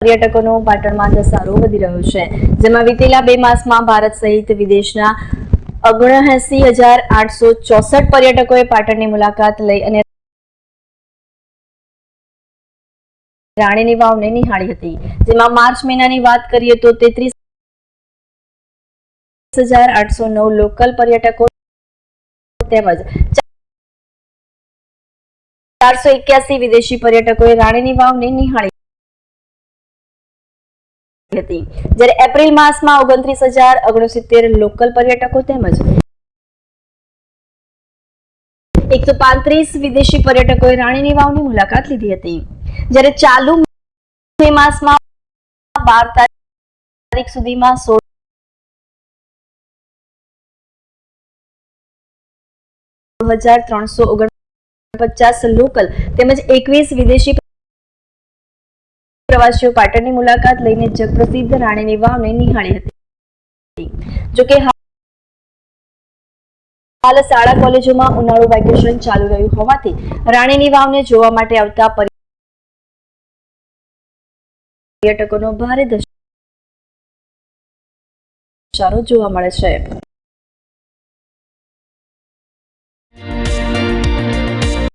પર્યટકોનો પાટણમાં ધસારો વધી રહ્યો છે, જેમાં વીતેલા બે માસમાં ભારત સહિત વિદેશના ઓગણએસી હજાર આઠસો ચોસઠ પર્યટકોએ પાટણની મુલાકાત લઈ અને રાણીની વાવને નિહાળી હતી. જેમાં માર્ચ મહિનાની વાત કરીએ તો તેત્રીસ હજાર આઠસો નવ લોકલ પર્યટકો તેમજ ચારસો એક્યાસી વિદેશી પર્યટકોએ રાણીની વાવને નિહાળી હતી. જ્યારે એપ્રિલ માસમાં ઓગણત્રીસ હજાર ઓગણસિત્તેર લોકલ પર્યટકો તેમજ એકસો પાંત્રીસ વિદેશી પર્યટકોએ રાણીની વાવની મુલાકાત લીધી હતી. જ્યારે ચાલુ મે માસમાં બાર તારીખ સુધીમાં સોળ હજાર ત્રણસો ઓગણપચાસ લોકલ તેમજ એકવીસ વિદેશી પ્રવાસીઓ પાટણની મુલાકાત લઈને જગપ્રસિદ્ધ રાણીની વાવને નિહાળી હતી. જોકે હાલ શાળા કોલેજોમાં ઉનાળુ વેકેશન ચાલુ રહ્યું હોવાથી રાણીની વાવને જોવા માટે આવતા પર્યટકોનો ભારે ધસારો જોવા મળે છે.